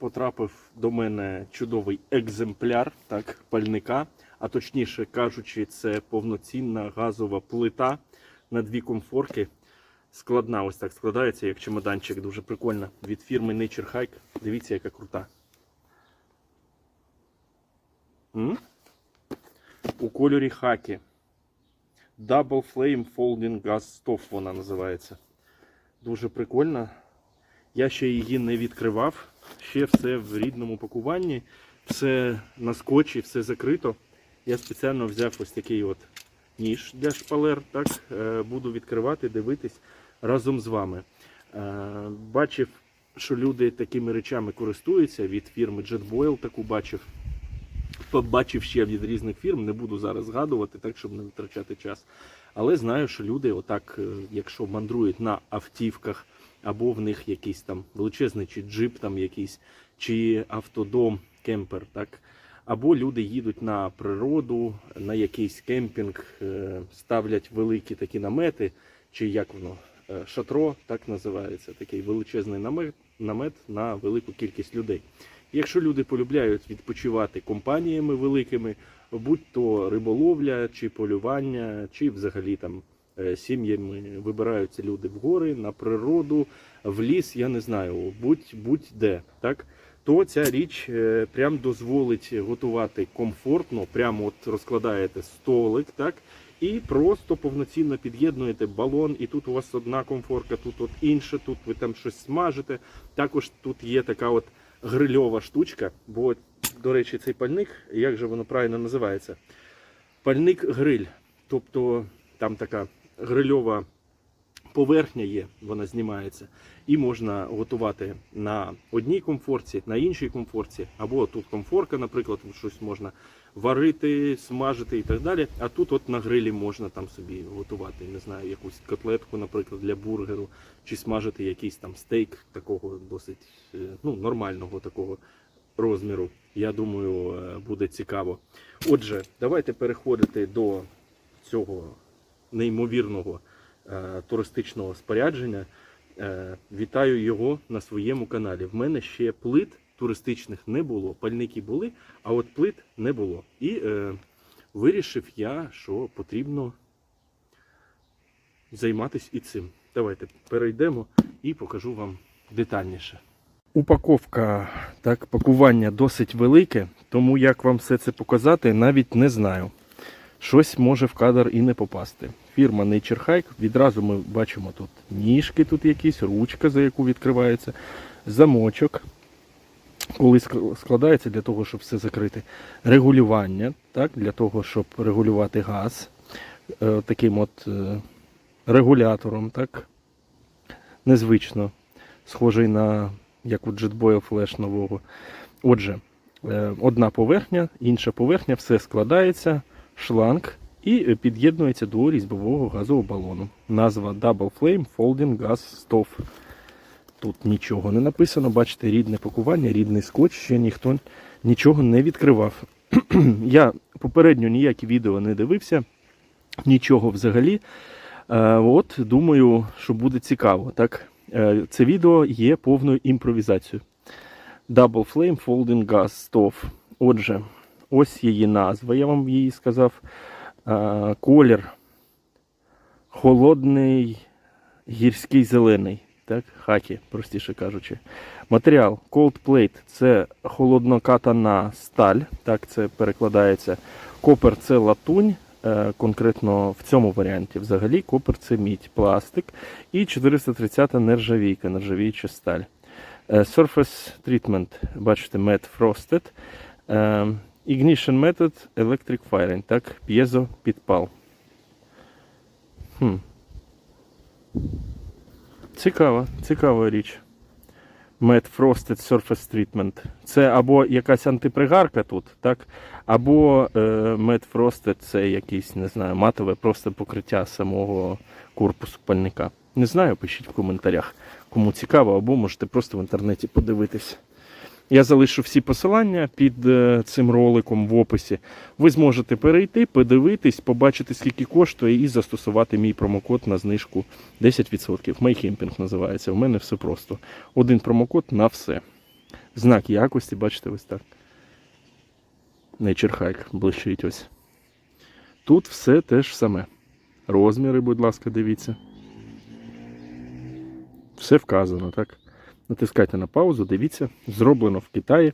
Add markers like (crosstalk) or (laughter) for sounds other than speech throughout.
потрапив до мене чудовий екземпляр так, пальника, а точніше кажучи, це повноцінна газова плита на дві комфорки. Складна, ось так складається, як чемоданчик, дуже прикольна. Від фірми Nature Hike. Дивіться, яка крута. М? У кольорі хакі. Double Flame Folding Gas Stove вона називається. Дуже прикольна. Я ще її не відкривав. Ще все в рідному пакуванні, все на скотчі, все закрито. Я спеціально взяв ось такий от ніж для шпалер. Так, Е, буду відкривати, дивитись разом з вами. Е, Бачив, що люди такими речами користуються від фірми JetBoil, таку бачив. Побачив ще від різних фірм, не буду зараз згадувати, так щоб не витрачати час. Але знаю, що люди, отак, е, якщо мандрують на автівках, або в них якийсь там величезний чи джип, там якийсь, чи автодом, кемпер, так. Або люди їдуть на природу, на якийсь кемпінг, е, ставлять великі такі намети, чи як воно, е, шатро, так називається, такий величезний намет, намет на велику кількість людей. Якщо люди полюбляють відпочивати компаніями великими, будь то риболовля, чи полювання, чи взагалі там сім'ями вибираються люди в гори, на природу, в ліс, я не знаю, будь, будь-де, так? То ця річ е, прям дозволить готувати комфортно, прямо от розкладаєте столик, так? І просто повноцінно під'єднуєте балон, і тут у вас одна комфорка, тут от інша, тут ви там щось смажите. Також тут є така от грильова штучка, бо, до речі, цей пальник, як же воно правильно називається? Пальник гриль. Тобто там така грильова поверхня є, вона знімається, і можна готувати на одній комфорці, на іншій комфорці, або тут комфорка, наприклад, щось можна варити, смажити і так далі. А тут от на грилі можна там собі готувати, не знаю, якусь котлетку, наприклад, для бургеру, чи смажити якийсь там стейк такого досить е, ну, нормального такого розміру. Я думаю, е, буде цікаво. Отже, давайте переходити до цього неймовірного е, туристичного спорядження. Е, вітаю його на своєму каналі. В мене ще плит туристичних не було. Пальники були, а от плит не було. І е, вирішив я, що потрібно займатися і цим. Давайте перейдемо і покажу вам детальніше. Упаковка, так, пакування досить велике, тому як вам все це показати, навіть не знаю. Щось може в кадр і не попасти. Фірма Nature Hike. Відразу ми бачимо тут ніжки, тут якісь, ручка, за яку відкривається, замочок, коли складається для того, щоб все закрити. Регулювання, так, для того, щоб регулювати газ е, таким от е, регулятором, так, незвично, схожий на як у JetBoil флеш нового. Отже, е, одна поверхня, інша поверхня, все складається, шланг і е, під'єднується до різьбового газового балону. Назва Double Flame Folding Gas Stove. Тут нічого не написано, бачите, рідне пакування, рідний скотч, ще ніхто нічого не відкривав. (clears throat) Я попередньо ніякі відео не дивився, нічого взагалі. Е, От, думаю, що буде цікаво. Так? Е, Це відео є повною імпровізацією. Double Flame Folding Gas Stove. Отже, ось її назва, я вам її сказав. Е, Колір холодний гірський зелений. Так, хакі, простіше кажучи. Матеріал Cold Plate це холоднокатана сталь. Так, це перекладається. Копер це латунь. е, Конкретно в цьому варіанті. Взагалі, копер це мідь, пластик. І 430 нержавійка, нержавіюча сталь. Е, Surface Treatment, бачите, Matte Frosted. Ignition Method Electric Firing, так, п'єзо підпал. Хм. Цікава, цікава річ. Matte Frosted Surface Treatment. Це або якась антипригарка тут, так? Або е, Matte Frosted це якийсь, не знаю, матове просто покриття самого корпусу пальника. Не знаю, пишіть в коментарях, кому цікаво, або можете просто в інтернеті подивитись. Я залишу всі посилання під е, цим роликом в описі. Ви зможете перейти, подивитись, побачити, скільки коштує, і застосувати мій промокод на знижку 10%. MyCamping називається. У мене все просто. Один промокод на все. Знак якості, бачите, ось так. Nature Hike блищить ось. Тут все теж саме. Розміри, будь ласка, дивіться. Все вказано, так? Натискайте на паузу, дивіться, зроблено в Китаї.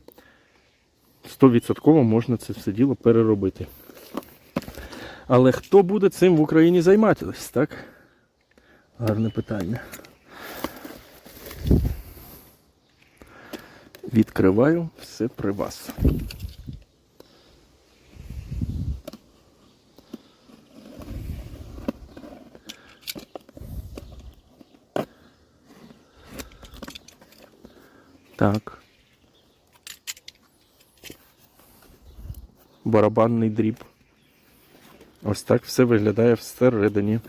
100% можна це все діло переробити. Але хто буде цим в Україні займатися, так? Гарне питання. Відкриваю все при вас. Так. Барабанний дріб. Ось так все виглядає всередині.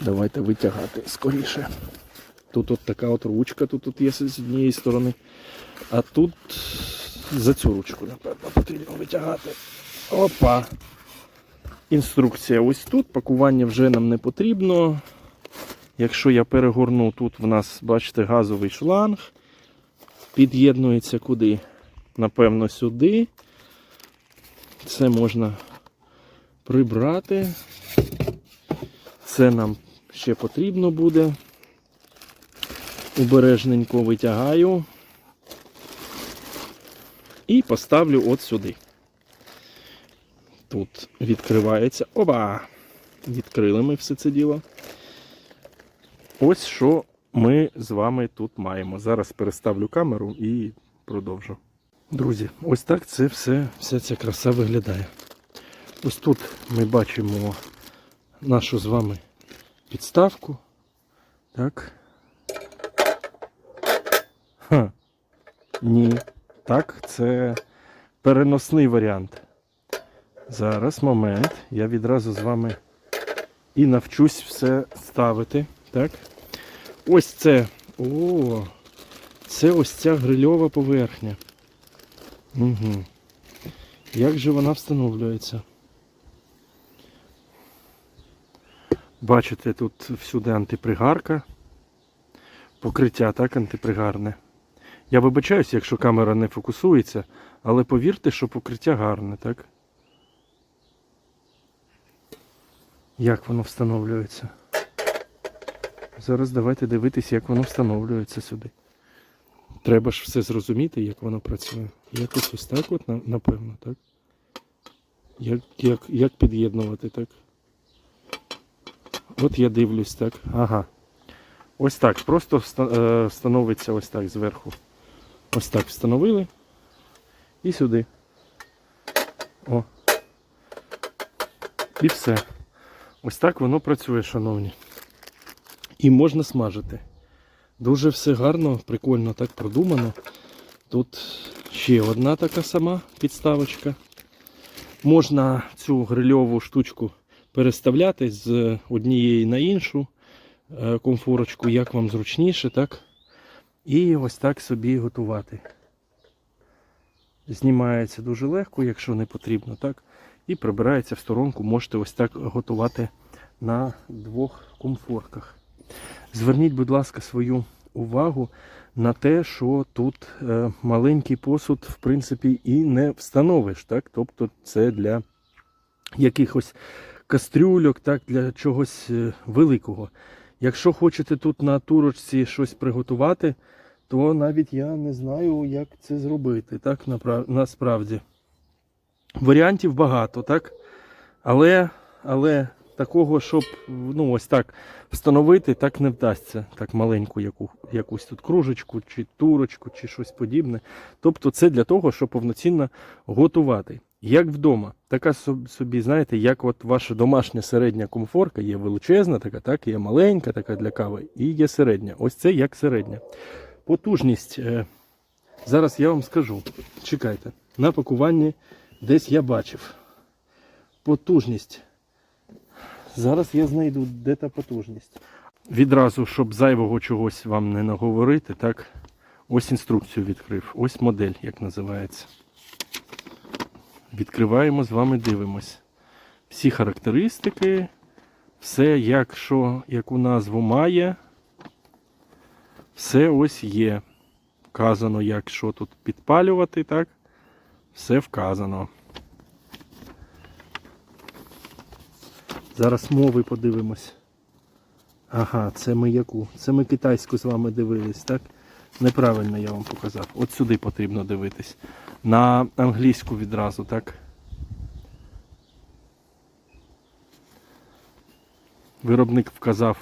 Давайте витягати скоріше. Тут от така от ручка, тут от є з однієї сторони. А тут за цю ручку, напевно, потрібно витягати. Опа! Інструкція ось тут. Пакування вже нам не потрібно. Якщо я перегорну, тут в нас, бачите, газовий шланг. Під'єднується куди? Напевно, сюди. Це можна прибрати. Це нам ще потрібно буде. Обережненько витягаю і поставлю от сюди. Тут відкривається. Оба! Відкрили ми все це діло. Ось що ми з вами тут маємо. Зараз переставлю камеру і продовжу. Друзі, ось так це все, вся ця краса виглядає. Ось тут ми бачимо нашу з вами підставку. Так. Ха. Ні. Так, це переносний варіант. Зараз момент. Я відразу з вами і навчусь все ставити. Так. Ось це. О, це ось ця грильова поверхня. Угу. Як же вона встановлюється? Бачите, тут всюди антипригарка. Покриття так антипригарне. Я вибачаюся, якщо камера не фокусується, але повірте, що покриття гарне, так? Як воно встановлюється? Зараз давайте дивитись, як воно встановлюється сюди. Треба ж все зрозуміти, як воно працює. Якось ось так, от, напевно, так? Як, як, як під'єднувати, так? От я дивлюсь, так. Ага. Ось так. Просто е, ось так зверху. Ось так встановили. І сюди. О. І все. Ось так воно працює, шановні. І можна смажити. Дуже все гарно, прикольно так продумано. Тут ще одна така сама підставочка. Можна цю грильову штучку переставляти з однієї на іншу е, комфорочку, як вам зручніше, так? І ось так собі готувати. Знімається дуже легко, якщо не потрібно, так? І прибирається в сторонку, можете ось так готувати на двох комфорках. Зверніть, будь ласка, свою увагу на те, що тут е, маленький посуд, в принципі, і не встановиш. Так? Тобто це для якихось кастрюльок, так, для чогось е, великого. Якщо хочете тут на турочці щось приготувати, то навіть я не знаю, як це зробити. Так, насправді. Варіантів багато, так? Але, але такого, щоб ну, ось так встановити, так не вдасться. Так маленьку яку, якусь тут кружечку, чи турочку, чи щось подібне. Тобто це для того, щоб повноцінно готувати. Як вдома, така собі, знаєте, як от ваша домашня середня комфорка, є величезна, така, так, є маленька, така для кави, і є середня. Ось це як середня. Потужність. е, Зараз я вам скажу. Чекайте, на пакуванні десь я бачив. Потужність. Зараз я знайду, де та потужність. Відразу, щоб зайвого чогось вам не наговорити, так, ось інструкцію відкрив. Ось модель, як називається. Відкриваємо з вами, дивимось. Всі характеристики, все, як що, яку назву має, все ось є. вказано, як що тут підпалювати, так? Все вказано. Зараз мови подивимось. Ага, це ми яку? Це ми китайську з вами дивились, так? Неправильно я вам показав. От сюди потрібно дивитись. На англійську відразу, так? Виробник вказав,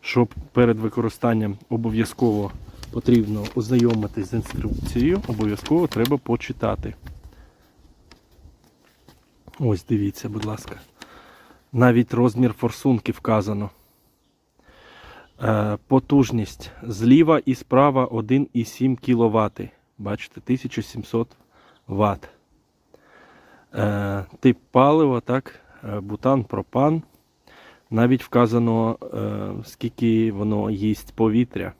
що перед використанням обов'язково потрібно ознайомитись з інструкцією, обов'язково треба почитати. Ось дивіться, будь ласка. Навіть розмір форсунки вказано. Е, Потужність зліва і справа 1,7 кВт. Бачите, 1700 Вт. Е, Тип палива, так, е, бутан, пропан. Навіть вказано, скільки воно їсть повітря.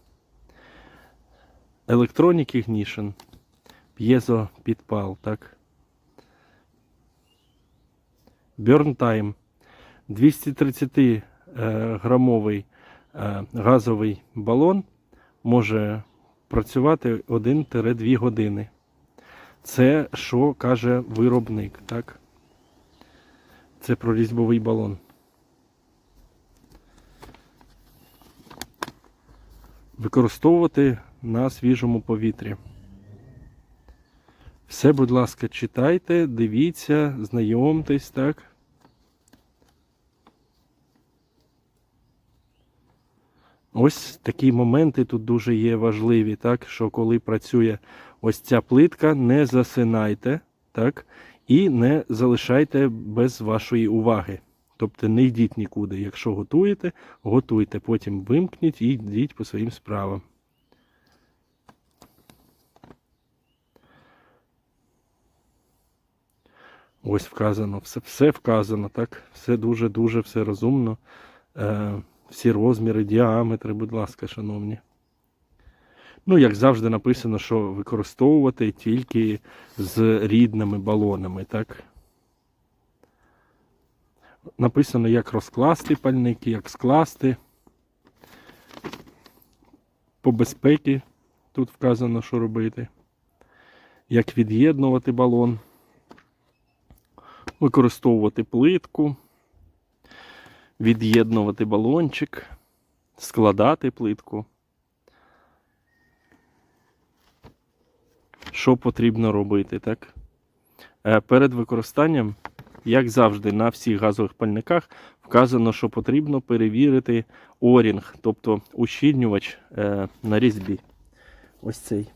Electronic. П'єзо підпал, так. Burn Time. 230 е, грамовий е, газовий балон може працювати 1-2 години. Це що каже виробник, так? Це про різьбовий балон. Використовувати на свіжому повітрі. Все, будь ласка, читайте, дивіться, знайомтесь, так? Ось такі моменти тут дуже є важливі, так? Що коли працює ось ця плитка, не засинайте, так? І не залишайте без вашої уваги. Тобто не йдіть нікуди. Якщо готуєте, готуйте, потім вимкніть і йдіть по своїм справам. Ось вказано, все, все вказано, так? Все дуже-дуже все розумно. Е, всі розміри, діаметри, будь ласка, шановні. Ну, як завжди, написано, що використовувати тільки з рідними балонами, так? Написано, як розкласти пальники, як скласти. По безпеці тут вказано, що робити. Як від'єднувати балон. Використовувати плитку від'єднувати балончик, складати плитку. Що потрібно робити, так? Е, Перед використанням, як завжди, на всіх газових пальниках вказано, що потрібно перевірити орінг, тобто ущільнювач е, на різьбі. Ось цей.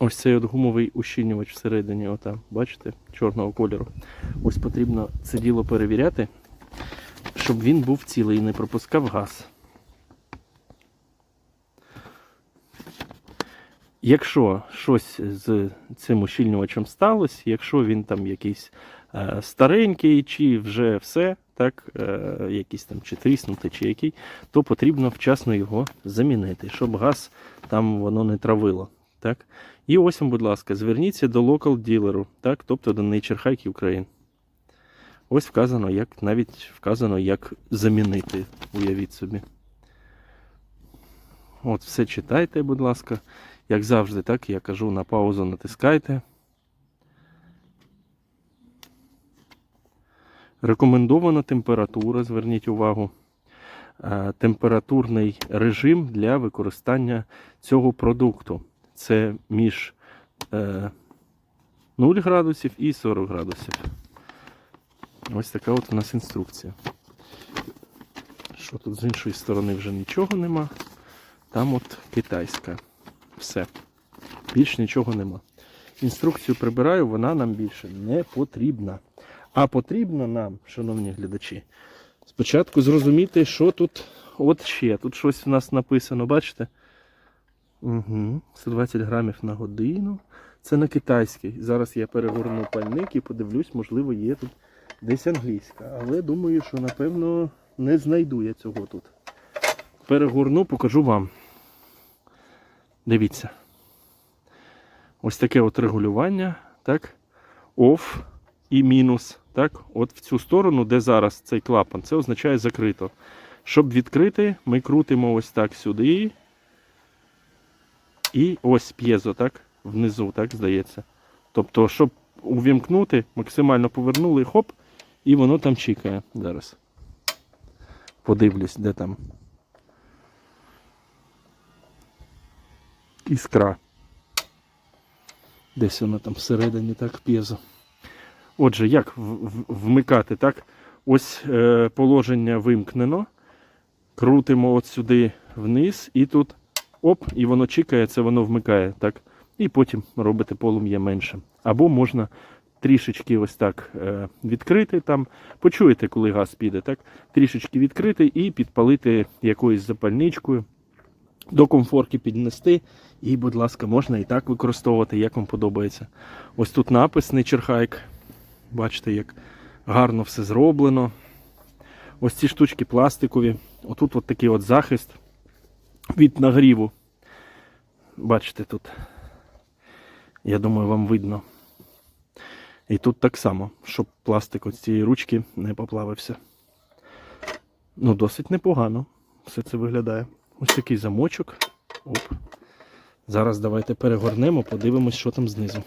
Ось цей от гумовий ущільнювач всередині, отам, бачите, чорного кольору. Ось потрібно це діло перевіряти, щоб він був цілий і не пропускав газ. Якщо щось з цим ущільнювачем сталося, якщо він там якийсь е, старенький, чи вже все, так, е, якийсь там чи тріснутий, чи який, то потрібно вчасно його замінити, щоб газ там воно не травило. Так? І ось вам, будь ласка, зверніться до local ділеру, так, тобто до Nature Hike Ukraine. Ось вказано, як навіть вказано, як замінити, уявіть собі. От, все читайте, будь ласка. Як завжди, так, я кажу, на паузу натискайте. Рекомендована температура, зверніть увагу. Е, Температурний режим для використання цього продукту це між е, 0 градусів і 40 градусів. Ось така от у нас інструкція. Що тут з іншої сторони вже нічого нема. Там от китайська. Все. Більш нічого нема. Інструкцію прибираю, вона нам більше не потрібна. А потрібно нам, шановні глядачі, спочатку зрозуміти, що тут от ще. Тут щось у нас написано, бачите? Угу. 120 грамів на годину. Це на китайський. Зараз я перегорну пальник і подивлюсь, можливо, є тут десь англійська. Але думаю, що напевно не знайду я цього тут. Перегорну, покажу вам. Дивіться. Ось таке от регулювання. Так. Off і мінус. Так. От в цю сторону, де зараз цей клапан, це означає закрито. Щоб відкрити, ми крутимо ось так сюди. І ось п'єзо, так? Внизу, так здається. Тобто, щоб увімкнути, максимально повернули, хоп, і воно там чікає. Зараз. Подивлюсь, де там. Іскра. Десь воно там всередині, так, п'єзо. Отже, як вмикати, так? Ось е, положення вимкнено. Крутимо от сюди вниз, і тут оп, і воно чекає, це воно вмикає, так? І потім робите полум'я менше. Або можна трішечки ось так е, відкрити там. Почуєте, коли газ піде, так? Трішечки відкрити і підпалити якоюсь запальничкою. До комфорки піднести. І, будь ласка, можна і так використовувати, як вам подобається. Ось тут напис Nature Hike. Бачите, як гарно все зроблено. Ось ці штучки пластикові. Отут от такий от захист від нагріву. Бачите тут. Я думаю, вам видно. І тут так само, щоб пластик от цієї ручки не поплавився. Ну, досить непогано. Все це виглядає. Ось такий замочок. Оп. Зараз давайте перегорнемо, подивимось, що там знизу.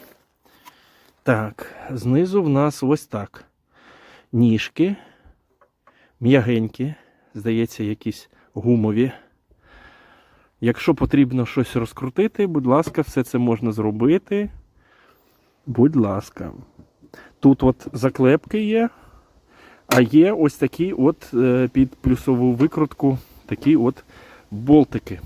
Так, знизу в нас ось так. Ніжки. М'ягенькі, здається, якісь гумові. Якщо потрібно щось розкрутити, будь ласка, все це можна зробити. Будь ласка. Тут от заклепки є, а є ось такі от е, під плюсову викрутку такі от болтики.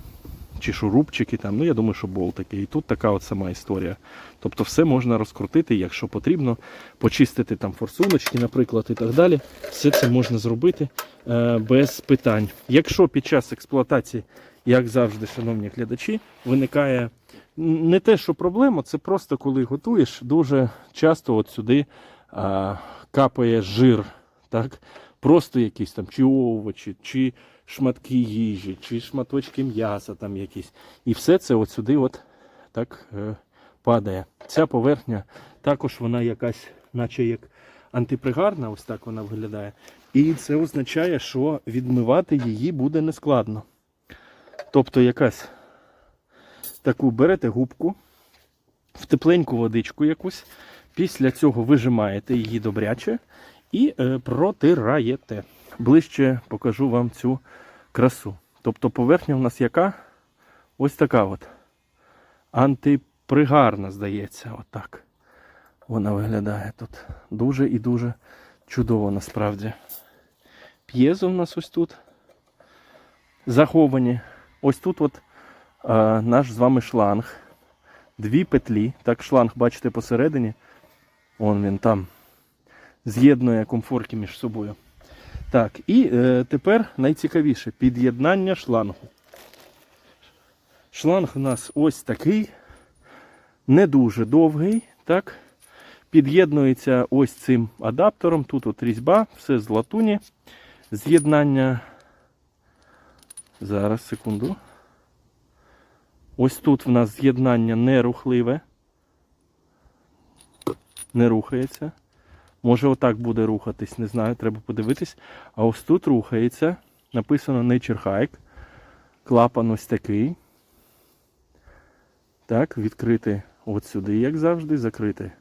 Чи шурупчики там, ну я думаю, що болтики. І тут така от сама історія. Тобто все можна розкрутити, якщо потрібно, почистити там форсуночки, наприклад, і так далі. Все це можна зробити е, без питань. Якщо під час експлуатації, як завжди, шановні глядачі, виникає не те, що проблема, це просто коли готуєш, дуже часто от сюди а, капає жир. Так? Просто якісь там чи овочі, чи шматки їжі, чи шматочки м'яса там якісь. І все це от сюди от так е, падає. Ця поверхня також вона якась, наче як антипригарна, ось так вона виглядає. І це означає, що відмивати її буде нескладно. Тобто якась таку берете губку, в тепленьку водичку якусь, після цього вижимаєте її добряче і е, протираєте. Ближче покажу вам цю красу. Тобто поверхня у нас яка? Ось така от. Антипригарна, здається, отак. Вона виглядає тут. Дуже і дуже чудово насправді. П'єзо в нас ось тут. Заховані. Ось тут от е, наш з вами шланг. Дві петлі. Так, шланг, бачите, посередині. Вон він там. З'єднує комфорки між собою. Так, і е, тепер найцікавіше під'єднання шлангу. Шланг у нас ось такий, не дуже довгий. так? Під'єднується ось цим адаптером. Тут от різьба, все з латуні. З'єднання. Зараз, секунду. Ось тут в нас з'єднання нерухливе. Не рухається. Може отак буде рухатись, не знаю, треба подивитись. А ось тут рухається. Написано Nature Hike. Клапан ось такий. Так, відкрити от сюди, як завжди, закрити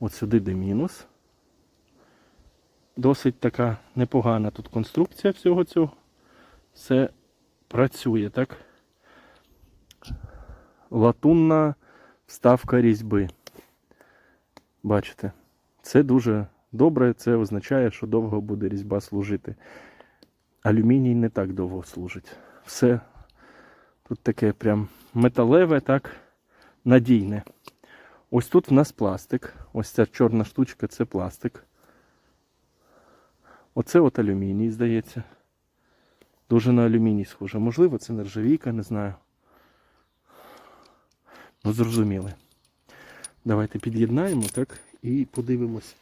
от сюди, де мінус. Досить така непогана тут конструкція всього цього. Все працює, так? Латунна вставка різьби. Бачите? Це дуже добре, це означає, що довго буде різьба служити. Алюміній не так довго служить. Все тут таке прям металеве, так, надійне. Ось тут в нас пластик. Ось ця чорна штучка це пластик. Оце от алюміній, здається. Дуже на алюміній схоже. Можливо, це нержавійка, не знаю. Ну, зрозуміли. Давайте під'єднаємо, так, і подивимось,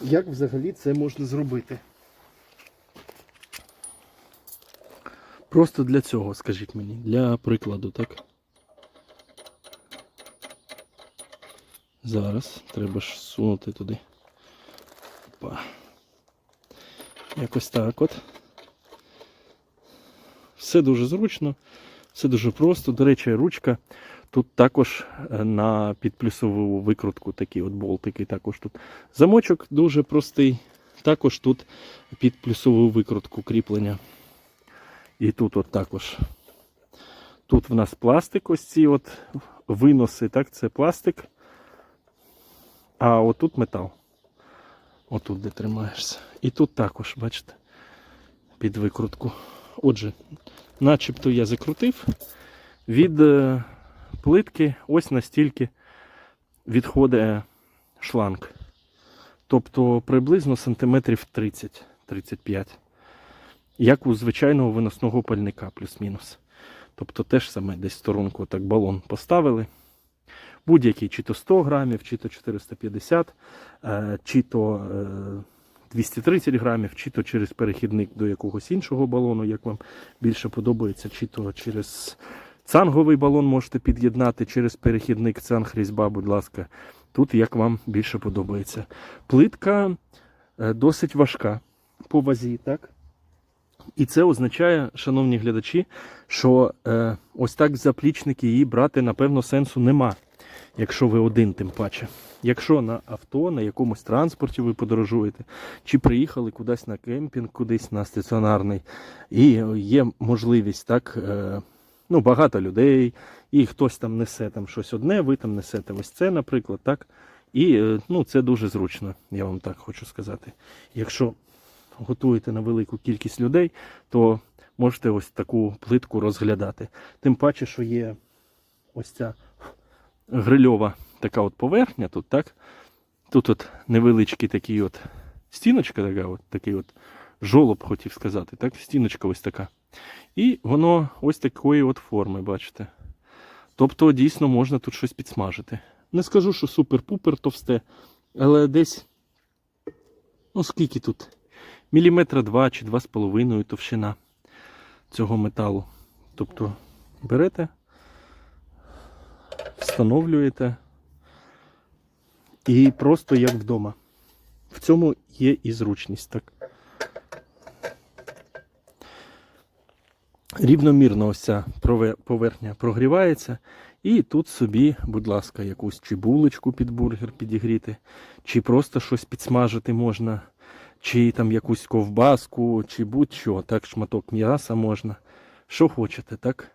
як взагалі це можна зробити. Просто для цього, скажіть мені, для прикладу, так? Зараз треба ж сунути туди. Опа. Якось так от. Все дуже зручно, все дуже просто. До речі, ручка тут також е, на підплюсову викрутку такі от болтики. Також тут замочок дуже простий. Також тут під плюсову викрутку кріплення. І тут от також. Тут в нас пластик, ось ці от виноси, так, це пластик. А отут метал. Отут, де тримаєшся. І тут також, бачите, під викрутку. Отже, начебто я закрутив. Від е, плитки ось настільки відходить шланг. Тобто приблизно сантиметрів 30-35. Як у звичайного виносного пальника, плюс-мінус. Тобто теж саме десь сторонку так балон поставили. Будь-який, чи то 100 грамів, чи то 450, е, чи то е, 230 грамів, чи то через перехідник до якогось іншого балону, як вам більше подобається, чи то через цанговий балон можете під'єднати через перехідник цанг різьба, будь ласка. Тут як вам більше подобається. Плитка е, досить важка по вазі, так? І це означає, шановні глядачі, що е, ось так в заплічники її брати, напевно, сенсу нема, якщо ви один, тим паче. Якщо на авто, на якомусь транспорті ви подорожуєте, чи приїхали кудись на кемпінг, кудись на стаціонарний, і є можливість так, е, ну, багато людей, і хтось там несе там щось одне, ви там несете ось це, наприклад, так. І е, ну, це дуже зручно, я вам так хочу сказати. Якщо готуєте на велику кількість людей, то можете ось таку плитку розглядати. Тим паче, що є ось ця грильова така от поверхня тут, так? Тут от невеличкий такий от стіночка, така от, такий от жолоб, хотів сказати, так? Стіночка ось така. І воно ось такої от форми, бачите. Тобто, дійсно можна тут щось підсмажити. Не скажу, що супер-пупер товсте, але десь, ну скільки тут? Міліметра два чи два з половиною товщина цього металу. Тобто берете, встановлюєте і просто як вдома. В цьому є і зручність. Так. Рівномірно ось ця поверхня прогрівається. І тут собі, будь ласка, якусь чи булочку під бургер підігріти, чи просто щось підсмажити можна, чи там якусь ковбаску, чи будь-що, так, шматок м'яса можна. Що хочете, так?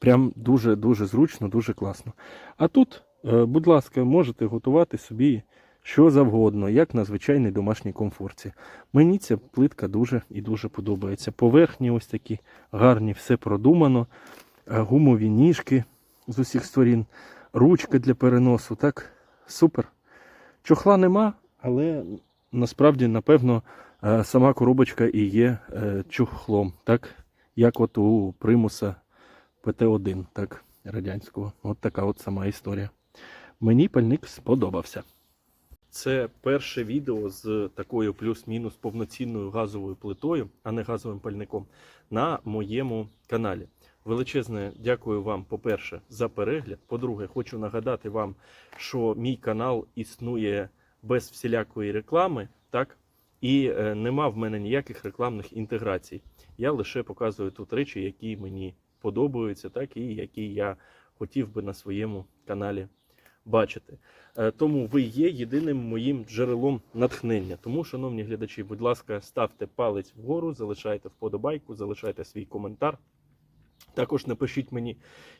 Прям дуже-дуже зручно, дуже класно. А тут, е, будь ласка, можете готувати собі що завгодно, як на звичайній домашній комфорті. Мені ця плитка дуже і дуже подобається. Поверхні ось такі гарні, все продумано, е, гумові ніжки з усіх сторін, ручка для переносу. Так, супер. Чохла нема, але насправді, напевно, е, сама коробочка і є чохлом, так? Як от у примуса ПТ-1, так, радянського. От така от сама історія. Мені пальник сподобався. Це перше відео з такою плюс-мінус повноцінною газовою плитою, а не газовим пальником, на моєму каналі. Величезне дякую вам, по-перше, за перегляд. По-друге, хочу нагадати вам, що мій канал існує без всілякої реклами, так? І е, нема в мене ніяких рекламних інтеграцій. Я лише показую тут речі, які мені подобаються, так і які я хотів би на своєму каналі бачити. Е, Тому ви є єдиним моїм джерелом натхнення. Тому, шановні глядачі, будь ласка, ставте палець вгору, залишайте вподобайку, залишайте свій коментар. Також напишіть мені,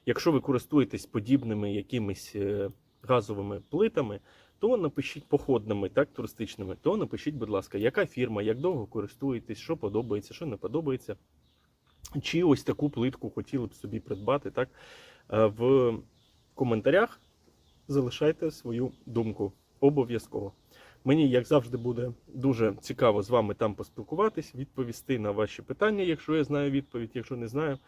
якщо ви користуєтесь подібними якимись е, газовими плитами, то напишіть походними, так, туристичними, то напишіть, будь ласка, яка фірма, як довго користуєтесь, що подобається, що не подобається. Чи ось таку плитку хотіли б собі придбати, так? Е, В коментарях залишайте свою думку. Обов'язково. Мені, як завжди, буде дуже цікаво з вами там поспілкуватись, відповісти на ваші питання, якщо я знаю відповідь, якщо не знаю,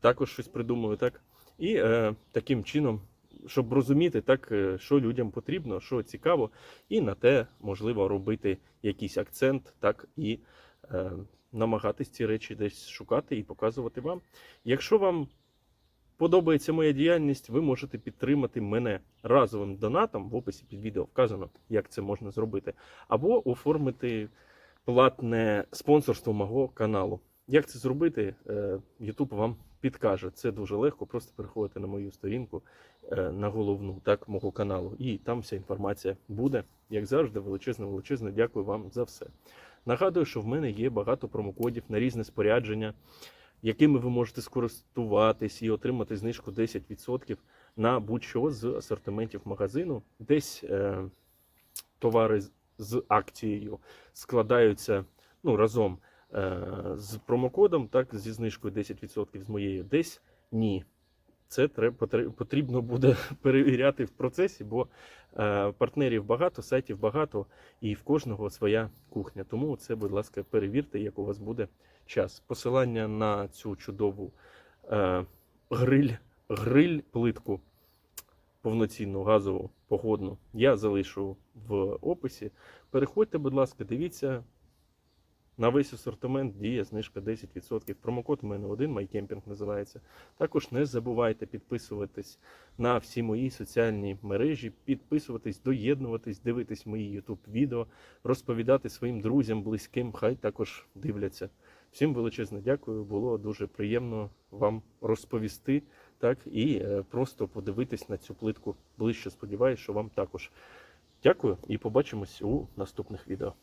також щось придумаю, так? І е, таким чином, щоб розуміти, так, е, що людям потрібно, що цікаво, і на те можливо робити якийсь акцент, так і е, намагатись ці речі десь шукати і показувати вам. Якщо вам подобається моя діяльність, ви можете підтримати мене разовим донатом. В описі під відео вказано, як це можна зробити, або оформити платне спонсорство мого каналу. Як це зробити? Е, YouTube вам підкаже. Це дуже легко. Просто переходите на мою сторінку е, на головну так, мого каналу, і там вся інформація буде. Як завжди, величезне, величезне дякую вам за все. Нагадую, що в мене є багато промокодів на різне спорядження, якими ви можете скористуватись і отримати знижку 10% на будь-що з асортиментів магазину. Десь е, товари з- акцією складаються ну, разом е, з промокодом, так, зі знижкою 10% з моєю, десь ні. Це потрібно буде (laughs) перевіряти в процесі, бо е, партнерів багато, сайтів багато, і в кожного своя кухня. Тому це, будь ласка, перевірте, як у вас буде час. Посилання на цю чудову е, гриль, гриль плитку повноцінну газову походну я залишу в описі. Переходьте, будь ласка, дивіться. На весь асортимент діє знижка 10%. Промокод у мене один, MyCamping називається. Також не забувайте підписуватись на всі мої соціальні мережі, підписуватись, доєднуватись, дивитись мої YouTube відео, розповідати своїм друзям, близьким, хай також дивляться. Всім величезне дякую. Було дуже приємно вам розповісти так і е, просто подивитись на цю плитку ближче. Сподіваюсь, що вам також. Дякую і побачимось у наступних відео.